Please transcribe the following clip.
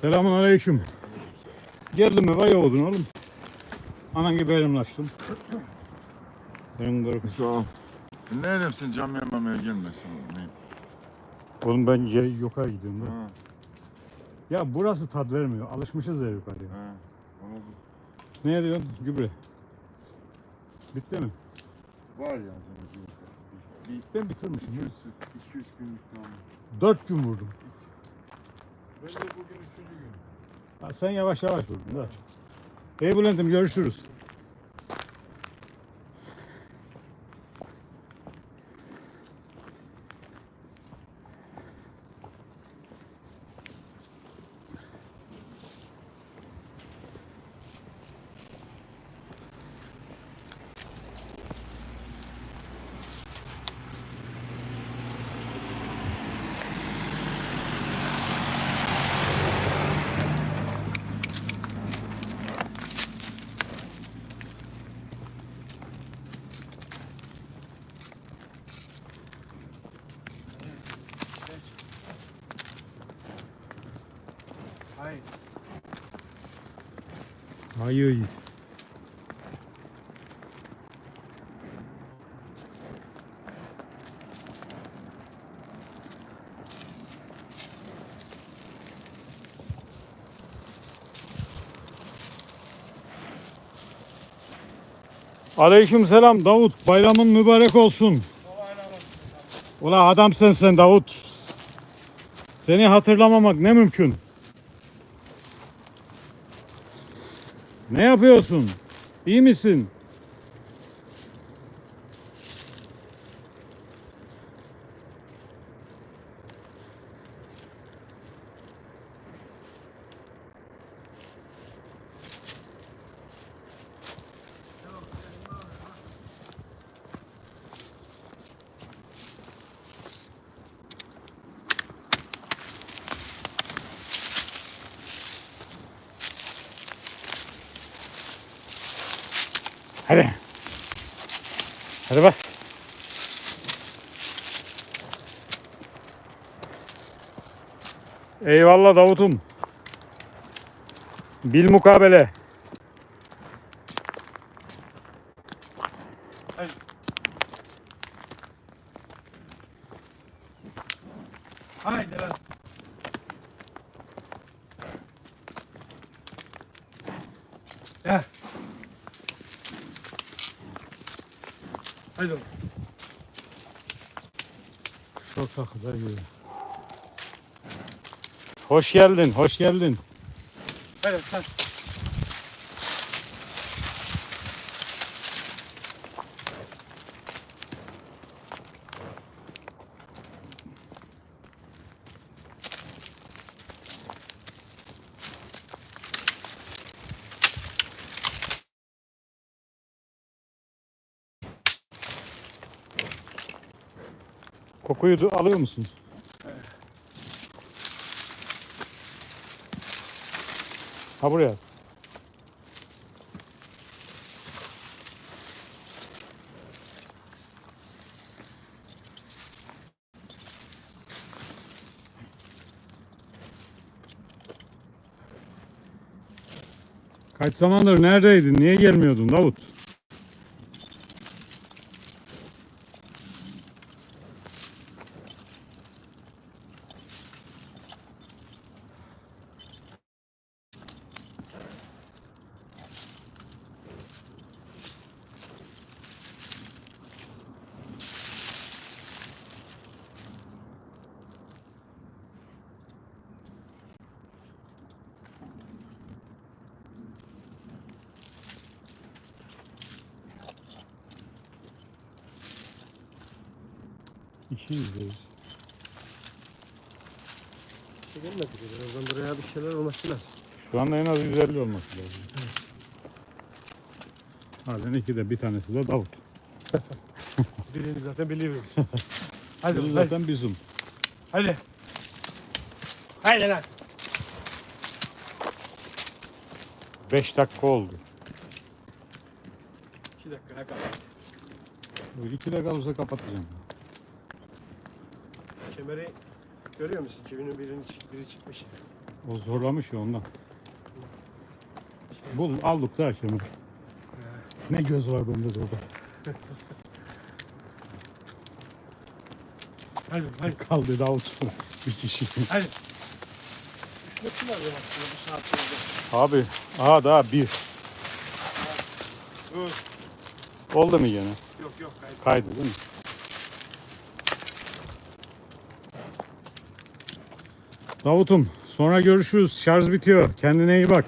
Selamun aleyküm. Geldim mi vay oldun oğlum. Anan gibi elimlaştım. Benim korkum. Sağ ol. Ne dedim sen cam yememeye gelmesin oğlum. Ne? Oğlum ben ye- yoka gidiyorum. da. Ha, Ya burası tat vermiyor. Alışmışız ya yukarıya. ha. Ne diyorsun? Gübre. Bitti mi? var ya. bir- bir- Ben bitirmişim. 200 200 günlük tamam. Dört gün vurdum. Ben bugün üçüncü gün. Ha, sen yavaş yavaş vurdun da. Hey Bülent'im görüşürüz. Hayır. Hayır. Aleyküm selam Davut. Bayramın mübarek olsun. Ula adamsın sen Davut. Seni hatırlamamak ne mümkün. Ne yapıyorsun? İyi misin? Hadi. Hadi bas. Eyvallah Davut'um. Bil mukabele. Haydi lan. Gel. Haydi oğlum. Gibi. Hoş geldin, hoş geldin. Haydi sen. Kokuyu da alıyor musun? Ha buraya. Kaç zamandır neredeydin? Niye gelmiyordun Davut? İki yüzdeyiz. Gelmedi ki. Birazdan buraya bir şeyler olması lazım. Şu anda en az 150 olması lazım. Halen iki de bir tanesi de Davut. Birini zaten biliyoruz. Hadi Biri hadi. zaten bizim. Hadi. Haydi lan. 5 dakika oldu. İki dakika. Hadi. Böyle iki dakika olsa kapatacağım. Kemeri görüyor musun? Keminin birini, biri çıkmış. O zorlamış ya ondan. Bul aldık da Kemal. Ne göz var bende de orada. Hadi hadi. Kaldı Davut. Bir kişi. Hadi. Ya aslında bu saatte. Abi aha daha bir. Dur. Oldu mu gene? Yok yok kaydı. Kaydı değil mi? Davut'um sonra görüşürüz. Şarj bitiyor. Kendine iyi bak.